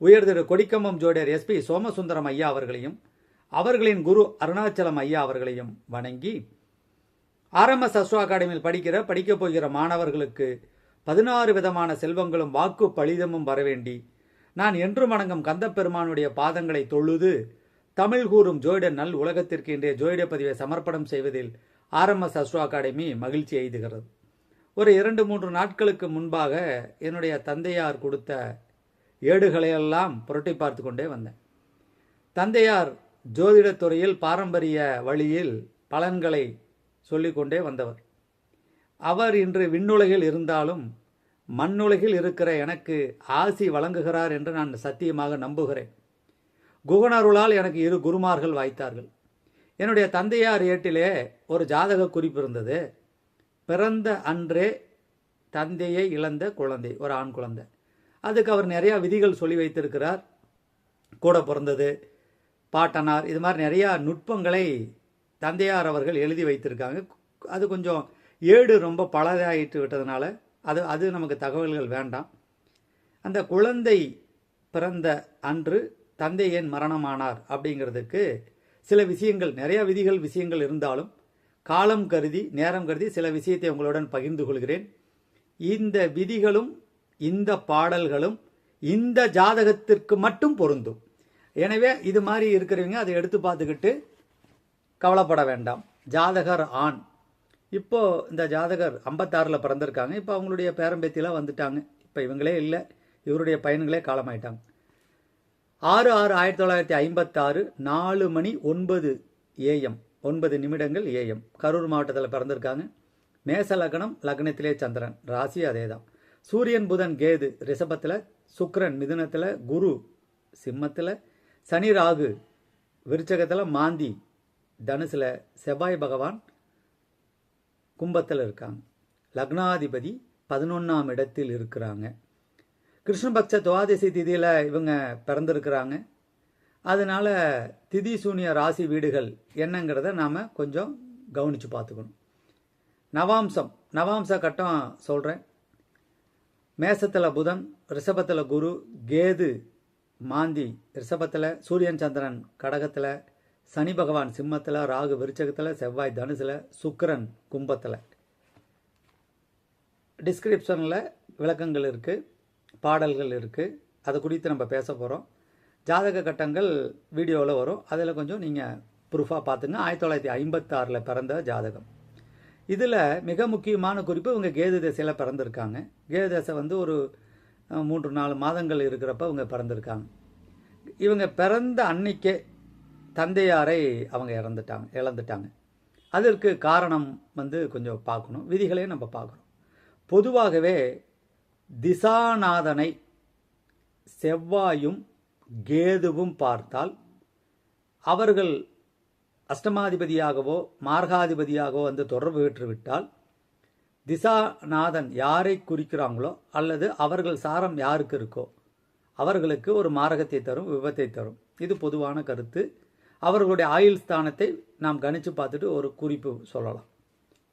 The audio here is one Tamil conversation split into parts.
உயர் திரு கொடிக்கம்பம் ஜோடியர் எஸ்பி சோமசுந்தரம் ஐயா அவர்களையும் அவர்களின் குரு அருணாச்சலம் ஐயா அவர்களையும் வணங்கி ஆர்எம்எஸ் அஸ்ரோ அகாடமியில் படிக்கிற படிக்கப் போகிற மாணவர்களுக்கு பதினாறு விதமான செல்வங்களும் வாக்கு பலிதமும் வரவேண்டி நான் என்று வணங்கும் கந்தப்பெருமானுடைய பாதங்களை தொழுது தமிழ் கூறும் ஜோயிட நல் உலகத்திற்கு இன்றைய ஜோயிட பதிவை சமர்ப்பணம் செய்வதில் ஆர்எம்எஸ் அஸ்ரோ அகாடமி மகிழ்ச்சி எய்துகிறது ஒரு இரண்டு மூன்று நாட்களுக்கு முன்பாக என்னுடைய தந்தையார் கொடுத்த ஏடுகளையெல்லாம் புரட்டி பார்த்து கொண்டே வந்தேன். தந்தையார் ஜோதிடத்துறையில் பாரம்பரிய வழியில் பலன்களை சொல்லிக்கொண்டே வந்தவர். அவர் இன்று விண்ணுலகில் இருந்தாலும் மண்ணுலகில் இருக்கிற எனக்கு ஆசி வழங்குகிறார் என்று நான் சத்தியமாக நம்புகிறேன். குகனருளால் எனக்கு இரு குருமார்கள் வாய்த்தார்கள். என்னுடைய தந்தையார் ஏட்டிலே ஒரு ஜாதக குறிப்பு இருந்தது. பிறந்த அன்றே தந்தையை இழந்த குழந்தை ஒரு ஆண் குழந்தை. அதுக்கு அவர் நிறையா விதிகள் சொல்லி வைத்திருக்கிறார். கூட பிறந்தது பாட்டனார் இது மாதிரி நிறையா நுட்பங்களை தந்தையார் அவர்கள் எழுதி வைத்திருக்காங்க. அது கொஞ்சம் ஏடு ரொம்ப பழதாயிட்டு விட்டதுனால அது அது நமக்கு தகவல்கள் வேண்டாம். அந்த குழந்தை பிறந்த அன்று தந்தை ஏன் மரணமானார் அப்படிங்கிறதுக்கு சில விஷயங்கள் நிறையா விதிகள் விஷயங்கள் இருந்தாலும் காலம் கருதி நேரம் கருதி சில விஷயத்தை உங்களுடன் பகிர்ந்து கொள்கிறேன். இந்த விதிகளும் இந்த பாடல்களும் இந்த ஜாதகத்திற்கு மட்டும் பொருந்தும். எனவே இது மாதிரி இருக்கிறவங்க அதை எடுத்து பார்த்துக்கிட்டு கவலைப்பட வேண்டாம். ஜாதகர் ஆண். இப்போ இந்த ஜாதகர் ஐம்பத்தாறில் பிறந்திருக்காங்க. இப்போ அவங்களுடைய பேரம்பேத்திலாம் வந்துட்டாங்க. இப்போ இவங்களே இல்லை. இவருடைய பையன்களே காலமாயிட்டாங்க. ஆறு ஆறு ஆயிரத்தி தொள்ளாயிரத்தி ஐம்பத்தாறு நாலு மணி ஒன்பது ஏஎம் ஒன்பது நிமிடங்கள் ஏஎம் கரூர் மாவட்டத்தில் பிறந்திருக்காங்க. மேச லக்னம் லக்னத்திலே சந்திரன். ராசி அதே தான் சூரியன் புதன் கேது ரிஷபத்தில் சுக்கரன் மிதுனத்தில் குரு சிம்மத்தில் சனி ராகு விருச்சகத்தில் மாந்தி தனுசில் செவ்வாய் பகவான் கும்பத்தில் இருக்காங்க. லக்னாதிபதி பதினொன்றாம் இடத்தில் இருக்கிறாங்க. கிருஷ்ணபக்ஷ துவாதசி திதியில் இவங்க பிறந்திருக்கிறாங்க. அதனால் திதி சூனிய ராசி வீடுகள் என்னங்கிறத நாம் கொஞ்சம் கவனித்து பார்த்துக்கணும். நவாம்சம் நவாம்ச கட்டம் சொல்கிறேன் மேசத்தில் புதன் ரிஷபத்தில் குரு கேது மாந்தி ரிஷபத்தில் சூரியன் சந்திரன் கடகத்தில் சனி பகவான் சிம்மத்தில் ராகு விருச்சகத்தில் செவ்வாய் தனுசில் சுக்கிரன் கும்பத்தில். டிஸ்கிரிப்ஷனில் விளக்கங்கள் இருக்குது பாடல்கள் இருக்குது அது குறித்து நம்ம பேச போகிறோம் ஜாதக கட்டங்கள் வீடியோவில் வரும். அதில் கொஞ்சம் நீங்கள் ப்ரூஃபாக பார்த்துங்க. ஆயிரத்தி தொள்ளாயிரத்தி ஐம்பத்தாறில் பிறந்த ஜாதகம். இதில் மிக முக்கியமான குறிப்பு இவங்க கேது தசையில் பிறந்திருக்காங்க. கேது தசை வந்து ஒரு மூன்று நாலு மாதங்கள் இருக்கிறப்ப இவங்க பிறந்திருக்காங்க. இவங்க பிறந்த அன்னைக்கே தந்தையாரை அவங்க இறந்துட்டாங்க இழந்துட்டாங்க. அதற்கு காரணம் வந்து கொஞ்சம் பார்க்கணும். விதிகளையும் நம்ம பார்க்குறோம் பொதுவாகவே திசாநாதனை செவ்வாயும் கேதுவும் பார்த்தால் அவர்கள் அஷ்டமாதிபதியாகவோ மார்காதிபதியாகவோ வந்து தொடர்பு பெற்றுவிட்டால் திசாநாதன் யாரை குறிக்கிறாங்களோ அல்லது அவர்கள் சாரம் யாருக்கு இருக்கோ அவர்களுக்கு ஒரு மாரகத்தை தரும் விபத்தை தரும். இது பொதுவான கருத்து. அவர்களுடைய ஆயுள் ஸ்தானத்தை நாம் கணித்து பார்த்துட்டு ஒரு குறிப்பு சொல்லலாம்.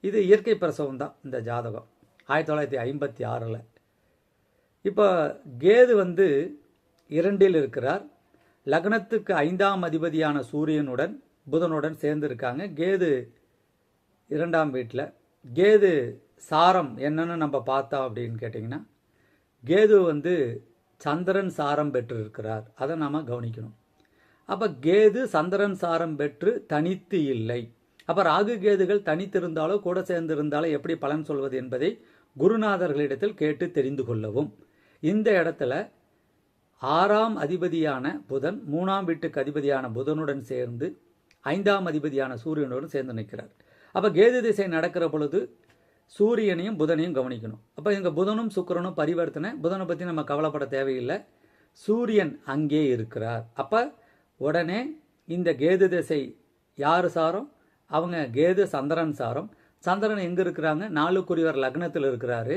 இது இயற்கை பிரசவம் தான் இந்த ஜாதகம். ஆயிரத்தி தொள்ளாயிரத்தி ஐம்பத்தி ஆறில். இப்போ கேது வந்து இரண்டில் இருக்கிறார். லக்னத்துக்கு ஐந்தாம் அதிபதியான சூரியனுடன் புதனுடன் சேர்ந்து இருக்காங்க. கேது இரண்டாம் வீட்டில் கேது சாரம் என்னன்னு நம்ம பார்த்தோம் அப்படின்னு கேட்டிங்கன்னா கேது வந்து சந்திரன் சாரம் பெற்று இருக்கிறார் அதை நாம் கவனிக்கணும். அப்போ கேது சந்திரன் சாரம் பெற்று தனித்து இல்லை. அப்போ ராகு கேதுகள் தனித்திருந்தாலோ கூட சேர்ந்திருந்தாலோ எப்படி பலன் சொல்வது என்பதை குருநாதர்களிடத்தில் கேட்டு தெரிந்து கொள்ளவும். இந்த இடத்துல ஆறாம் அதிபதியான புதன் மூணாம் வீட்டுக்கு அதிபதியான புதனுடன் சேர்ந்து ஐந்தாம் அதிபதியான சூரியனுடன் சேர்ந்து நிற்கிறார். அப்போ கேது திசை நடக்கிற பொழுது சூரியனையும் புதனையும் கவனிக்கணும். அப்போ இங்கே புதனும் சுக்கிரனும் பரிவர்த்தனை. புதனை பற்றி நம்ம கவலைப்பட தேவையில்லை. சூரியன் அங்கே இருக்கிறார். அப்போ உடனே இந்த கேது திசை யார் சாரம்? அவங்க கேது சந்திரன் சாரம். சந்திரன் எங்கே இருக்கிறாங்க? நாலுக்குரியவர் லக்னத்தில் இருக்கிறாரு.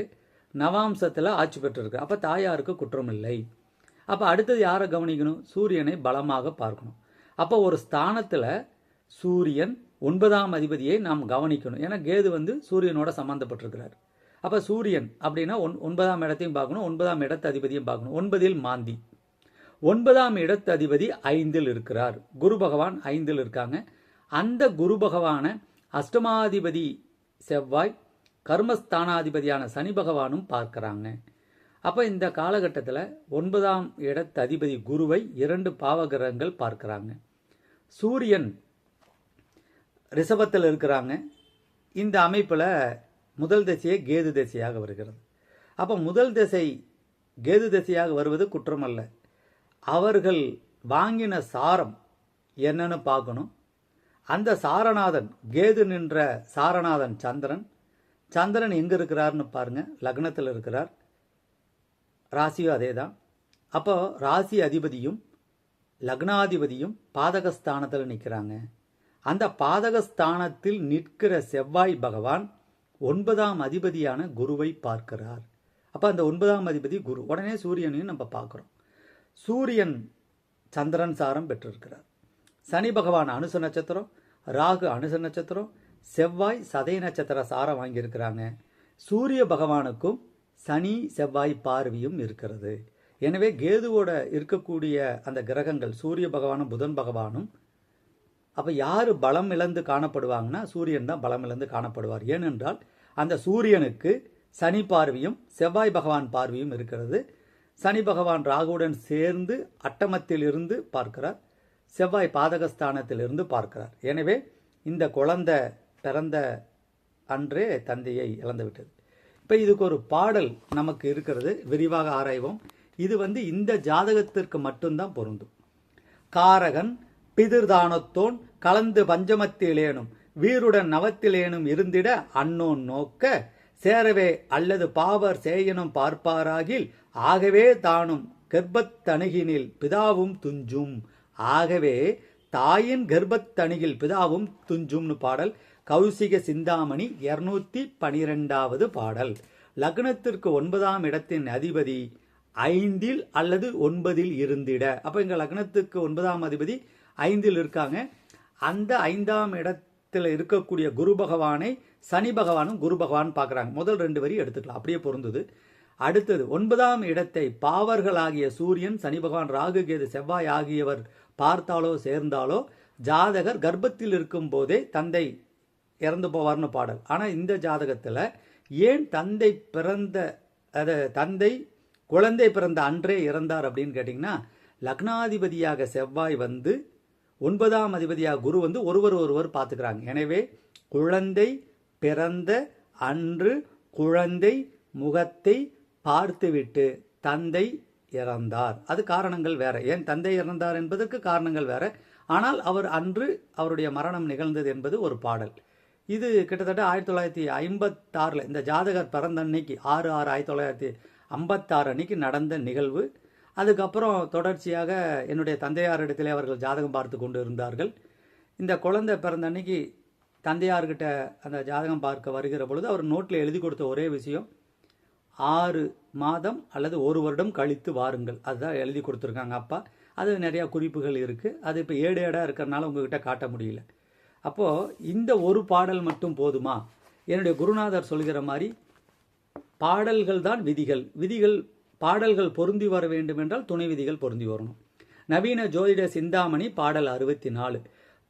நவாம்சத்தில் ஆட்சி பெற்றிருக்கு அப்போ தாயாருக்கு குற்றம் இல்லை அப்போ அடுத்தது யாரை கவனிக்கணும்? சூரியனை பலமாக பார்க்கணும். அப்போ ஒரு ஸ்தானத்தில் சூரியன் ஒன்பதாம் அதிபதியை நாம் கவனிக்கணும். ஏன்னா கேது வந்து சூரியனோட சம்மந்தப்பட்டிருக்கிறார் அப்போ சூரியன் அப்படின்னா ஒன் ஒன்பதாம் இடத்தையும் பார்க்கணும் ஒன்பதாம் இடத்து அதிபதியும் பார்க்கணும். ஒன்பதில் மாந்தி. ஒன்பதாம் இடத்து அதிபதி ஐந்தில் இருக்கிறார். குரு பகவான் ஐந்தில் இருக்காங்க. அந்த குரு பகவான அஷ்டமாதிபதி செவ்வாய் கர்மஸ்தானாதிபதியான சனி பகவானும் பார்க்குறாங்க. அப்போ இந்த காலகட்டத்தில் ஒன்பதாம் இடத்து அதிபதி குருவை இரண்டு பாவகிரகங்கள் பார்க்குறாங்க. சூரியன் ரிஷபத்தில் இருக்கிறாங்க. இந்த அமைப்பில் முதல் திசையே கேது திசையாக வருகிறது. அப்போ முதல் திசை கேது திசையாக வருவது குற்றம் அல்ல அவர்கள் வாங்கின சாரம் என்னன்னு பார்க்கணும். அந்த சாரநாதன் கேது நின்ற சாரநாதன் சந்திரன். சந்திரன் எங்கே இருக்கிறார்னு பாருங்கள் லக்னத்தில் இருக்கிறார். ராசியும் அதே தான் அப்போ ராசி அதிபதியும் லக்னாதிபதியும் பாதகஸ்தானத்தில் நிற்கிறாங்க அந்த பாதகஸ்தானத்தில் நிற்கிற செவ்வாய் பகவான் ஒன்பதாம் அதிபதியான குருவை பார்க்கிறார். அப்போ அந்த ஒன்பதாம் அதிபதி குரு உடனே சூரியனையும் நம்ம பார்க்குறோம். சூரியன் சந்திரன் சாரம் பெற்றிருக்கிறார். சனி பகவான் அனுச நட்சத்திரம் ராகு அனுச நட்சத்திரம் செவ்வாய் சதய நட்சத்திர சாரம் வாங்கியிருக்கிறாங்க. சூரிய பகவானுக்கும் சனி செவ்வாய் பார்வையும் இருக்கிறது. எனவே கேதுவோட இருக்கக்கூடிய அந்த கிரகங்கள் சூரிய பகவானும் புதன் பகவானும் அப்போ யார் பலம் இழந்து காணப்படுவாங்கன்னா சூரியன் தான் பலம் இழந்து காணப்படுவார். ஏனென்றால் அந்த சூரியனுக்கு சனி பார்வையும் செவ்வாய் பகவான் பார்வையும் இருக்கிறது. சனி பகவான் ராகுவுடன் சேர்ந்து அட்டமத்தில் இருந்து பார்க்கிறார். செவ்வாய் பாதகஸ்தானத்தில் இருந்து பார்க்கிறார். எனவே இந்த குழந்தை பிறந்த அன்றே தந்தையை இழந்துவிட்டது. இப்போ இதுக்கு ஒரு பாடல் நமக்கு இருக்கிறது. விரிவாக ஆராய்வோம். இது வந்து இந்த ஜாதகத்திற்கு மட்டும்தான் பொருந்தும். காரகன் பிதிர்தானத்தோன் கலந்து பஞ்சமத்திலேனும் வீருடன் நவத்திலேனும் இருந்திட அன்னோன் நோக்க சேரவே அல்லது பாவர் சேயனும் பார்ப்பாராகில் ஆகவே தானும் கர்ப்பத்தணுகினில் பிதாவும் துஞ்சும். ஆகவே தாயின் கர்ப்பத்தணுகில் பிதாவும் துஞ்சும்னு பாடல் கௌசிக சிந்தாமணி இருநூத்தி பனிரெண்டாவது பாடல். லக்னத்திற்கு ஒன்பதாம் இடத்தின் அதிபதி ஐந்தில் அல்லது ஒன்பதில் இருந்திட. அப்போ எங்கள் லக்னத்துக்கு ஒன்பதாம் அதிபதி ஐந்தில் இருக்காங்க. அந்த ஐந்தாம் இடத்துல இருக்கக்கூடிய குரு பகவானை சனி பகவானும் குரு பகவான் பார்க்குறாங்க. முதல் ரெண்டு வரி எடுத்துக்கலாம். அப்படியே பொருந்தது. அடுத்தது ஒன்பதாம் இடத்தை பாவர்களாகிய சூரியன் சனி பகவான் ராகு கேது செவ்வாய் ஆகியவர் பார்த்தாலோ சேர்ந்தாலோ ஜாதகர் கர்ப்பத்தில் இருக்கும் போதே தந்தை இறந்து போவார்னு பாடல். ஆனால் இந்த ஜாதகத்தில் ஏன் தந்தை பிறந்த அதை தந்தை குழந்தை பிறந்த அன்றே இறந்தார் அப்படின்னு கேட்டிங்கன்னா லக்னாதிபதியாக செவ்வாய் வந்து ஒன்பதாம் அதிபதியாக குரு வந்து ஒருவர் ஒருவர் பார்த்துக்கிறாங்க. எனவே குழந்தை பிறந்த அன்று குழந்தை முகத்தை பார்த்துவிட்டு தந்தை இறந்தார். அது காரணங்கள் வேற. ஏன் தந்தை இறந்தார் என்பதற்கு காரணங்கள் வேற. ஆனால் அவர் அன்று அவருடைய மரணம் நிகழ்ந்தது என்பது ஒரு பாடல். இது கிட்டத்தட்ட ஆயிரத்தி தொள்ளாயிரத்தி ஐம்பத்தாறில் இந்த ஜாதகர் பிறந்த அன்னைக்கு ஆறு ஆறு ஆயிரத்தி தொள்ளாயிரத்தி ஐம்பத்தாறு அன்னைக்கு நடந்த நிகழ்வு. அதுக்கப்புறம் தொடர்ச்சியாக என்னுடைய தந்தையாரிடத்திலே அவர்கள் ஜாதகம் பார்த்து கொண்டு இருந்தார்கள் இந்த குழந்தை பிறந்த அன்னைக்கு தந்தையார்கிட்ட அந்த ஜாதகம் பார்க்க வருகிற பொழுது அவர் நோட்டில் எழுதி கொடுத்த ஒரே விஷயம் ஆறு மாதம் அல்லது ஒரு வருடம் கழித்து வாருங்கள். அதுதான் எழுதி கொடுத்துருக்காங்க அப்பா. அது நிறையா குறிப்புகள் இருக்குது அது இப்போ ஏடு ஏடாக இருக்கிறனால உங்ககிட்ட காட்ட முடியல. அப்போது இந்த ஒரு பாடல் மட்டும் போதுமா? என்னுடைய குருநாதர் சொல்கிற மாதிரி பாடல்கள் தான் விதிகள். விதிகள் பாடல்கள் பொருந்தி வர வேண்டும் என்றால் துணை விதிகள் பொருந்தி வரணும். நவீன ஜோதிட சிந்தாமணி பாடல் அறுபத்தி நாலு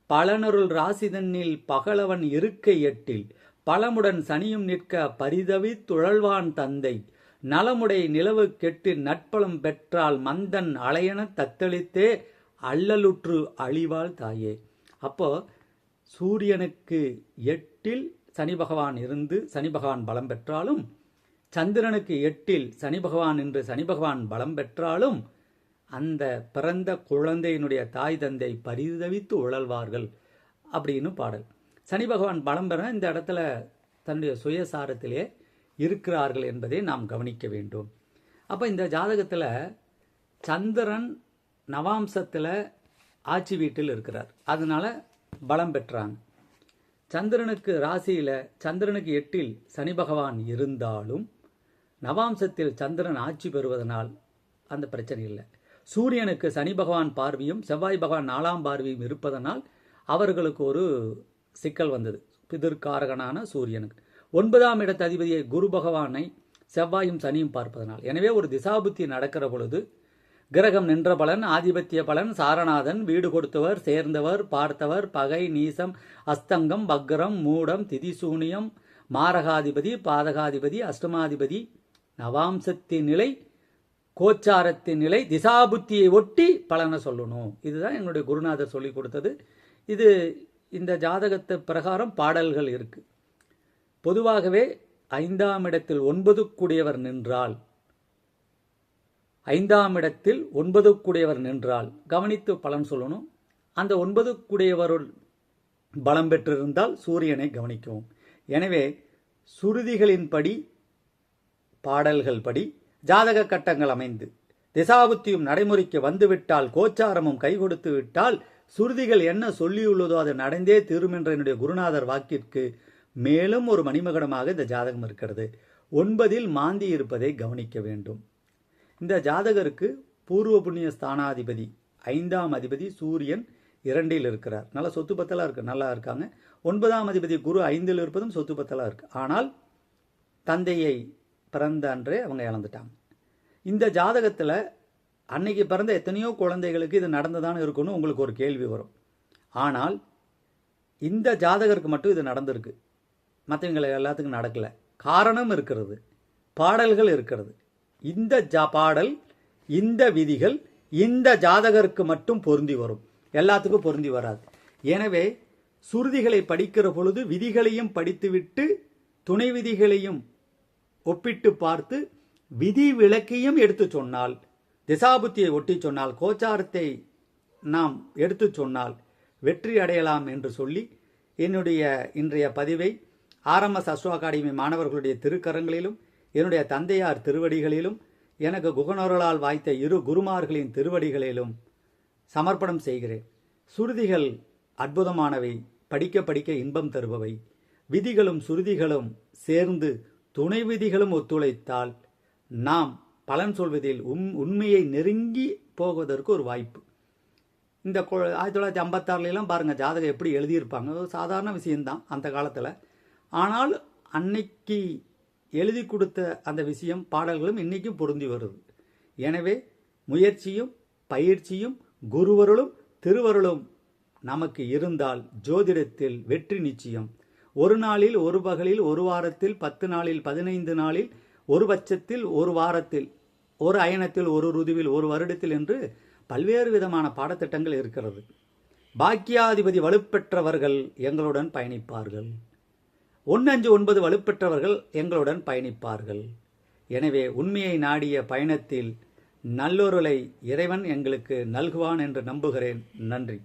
பலனருள் ராசிதன்னில் பகலவன் இருக்கை எட்டில். பழமுடன் சனியும் நிற்க பரிதவி துழல்வான் தந்தை. நலமுடை நிலவு கெட்டு நட்பலம் பெற்றால் மந்தன் அலையன தத்தளித்தே அல்லலுற்று அழிவாள் தாயே. அப்போ சூரியனுக்கு எட்டில் சனி பகவான் இருந்து சனி பகவான் பலம் பெற்றாலும் சந்திரனுக்கு எட்டில் சனி பகவான் என்று சனி பகவான் பலம் பெற்றாலும் அந்த பிறந்த குழந்தையினுடைய தாய் தந்தை பரிதவித்து உழல்வார்கள் அப்படின்னு பாடல். சனி பகவான் பலம் பெற இந்த இடத்துல தன்னுடைய சுயசாரத்திலே இருக்கிறார்கள் என்பதை நாம் கவனிக்க வேண்டும். அப்போ இந்த ஜாதகத்தில் சந்திரன் நவாம்சத்தில் ஆட்சி வீட்டில் இருக்கிறார். அதனால் பலம் பெற்றாங்க சந்திரனுக்கு ராசியில் சந்திரனுக்கு எட்டில் சனி பகவான் இருந்தாலும் நவாம்சத்தில் சந்திரன் ஆட்சி பெறுவதனால் அந்த பிரச்சனை இல்லை. சூரியனுக்கு சனி பகவான் பார்வையும் செவ்வாய் பகவான் நாலாம் பார்வையும் இருப்பதனால் அவர்களுக்கு ஒரு சிக்கல் வந்தது. பிதிர்காரகனான சூரியனுக்கு. ஒன்பதாம் இடத்து அதிபதியை குரு பகவானை செவ்வாயும் சனியும் பார்ப்பதனால். எனவே ஒரு திசாபுத்தி நடக்கிற பொழுது கிரகம் நின்ற பலன் ஆதிபத்திய பலன் சாரநாதன் வீடு கொடுத்தவர் சேர்ந்தவர் பார்த்தவர் பகை நீசம் அஸ்தங்கம் வக்ரம் மூடம் திதிசூனியம் மாரகாதிபதி பாதகாதிபதி அஷ்டமாதிபதி நவாம்சத்தின் நிலை கோச்சாரத்தின் நிலை திசாபுத்தியை ஒட்டி பலனை சொல்லணும். இதுதான் என்னுடைய குருநாதர் சொல்லி கொடுத்தது. இது இந்த ஜாதகத்து பிரகாரம் பாடல்கள் இருக்கு. பொதுவாகவே ஐந்தாம் இடத்தில் ஒன்பது கூடியவர் நின்றால் ஐந்தாம் இடத்தில் ஒன்பது கூடியவர் நின்றால் கவனித்து பலன் சொல்லணும். அந்த ஒன்பது கூடியவருள் பலம் பெற்றிருந்தால் சூரியனை கவனிக்கவும் எனவே சுருதிகளின்படி பாடல்கள் படி ஜாதக கட்டங்கள் அமைந்து திசாபுத்தியும் நடைமுறைக்கு வந்துவிட்டால் கோச்சாரமும் கை கொடுத்து விட்டால் சுருதிகள் என்ன சொல்லியுள்ளதோ அது நடந்தே தீரும் என்ற என்னுடைய குருநாதர் வாக்கிற்கு மேலும் ஒரு மணிமகடமாக இந்த ஜாதகம் இருக்கிறது. ஒன்பதில் மாந்தி இருப்பதை கவனிக்க வேண்டும். இந்த ஜாதகருக்கு பூர்வ புண்ணிய ஸ்தானாதிபதி ஐந்தாம் அதிபதி சூரியன் இரண்டில் இருக்கிறார். நல்ல சொத்து பத்தலாக இருக்கு நல்லா இருக்காங்க. ஒன்பதாம் அதிபதி குரு ஐந்தில் இருப்பதும் சொத்து பத்தலாக இருக்கு. ஆனால் தந்தையை பிறந்த அன்றே அவங்க இழந்துட்டாங்க. இந்த ஜாதகத்தில் அன்னைக்கு பிறந்த எத்தனையோ குழந்தைகளுக்கு இது நடந்துதான் இருக்குன்னு உங்களுக்கு ஒரு கேள்வி வரும். ஆனால் இந்த ஜாதகருக்கு மட்டும் இது நடந்திருக்கு. மற்றவங்களை எல்லாத்துக்கும் நடக்கலை. காரணம் இருக்கிறது. பாடல்கள் இருக்கிறது. இந்த ஜா பாடல் இந்த விதிகள் இந்த ஜாதகருக்கு மட்டும் பொருந்தி வரும். எல்லாத்துக்கும் பொருந்தி வராது. எனவே சுருதிகளை படிக்கிற பொழுது விதிகளையும் படித்துவிட்டு துணை விதிகளையும் ஒப்பிட்டு பார்த்து விதி விளக்கையும் எடுத்து சொன்னால் திசாபுத்தியை ஒட்டி சொன்னால் கோச்சாரத்தை நாம் எடுத்து சொன்னால் வெற்றி அடையலாம் என்று சொல்லி என்னுடைய இன்றைய பதிவை ஆர்எம்எஸ் அஸ்வ அகாடமி மாணவர்களுடைய திருக்கரங்களிலும் என்னுடைய தந்தையார் திருவடிகளிலும் எனக்கு குகனோர்களால் வாய்த்த இரு குருமார்களின் திருவடிகளிலும் சமர்ப்பணம் செய்கிறேன். சுருதிகள் அற்புதமானவை படிக்க படிக்க இன்பம் தருபவை. விதிகளும் சுருதிகளும் சேர்ந்து துணை விதிகளும் ஒத்துழைத்தால் நாம் பலன் சொல்வதில் உம் உண்மையை நெருங்கி போவதற்கு ஒரு வாய்ப்பு. இந்த கொ- ஆயிரத்தி தொள்ளாயிரத்தி ஐம்பத்தாறுலாம் பாருங்கள் ஜாதகம் எப்படி எழுதியிருப்பாங்க? ஒரு சாதாரண விஷயம்தான் அந்த காலத்தில். ஆனால் அன்னைக்கு எழுதி கொடுத்த அந்த விஷயம் பாடல்களும் இன்றைக்கும் பொருந்தி வருது. எனவே முயற்சியும் பயிற்சியும் குருவருளும் திருவருளும் நமக்கு இருந்தால் ஜோதிடத்தில் வெற்றி நிச்சயம். ஒரு நாளில் ஒரு பகலில் ஒரு வாரத்தில் பத்து நாளில் பதினைந்து நாளில் ஒரு பட்சத்தில் ஒரு வாரத்தில் ஒரு அயனத்தில் ஒரு ருதுவில் ஒரு வருடத்தில் என்று பல்வேறு விதமான பாடத்திட்டங்கள் இருக்கிறது. பாக்கியாதிபதி வலுப்பெற்றவர்கள் எங்களுடன் பயணிப்பார்கள். ஒன்று அஞ்சு ஒன்பது வலுப்பெற்றவர்கள் எங்களுடன் பயணிப்பார்கள். எனவே உண்மையை நாடிய பயணத்தில் நல்லொருளை இறைவன் எங்களுக்கு நல்குவான் என்று நம்புகிறேன். நன்றி.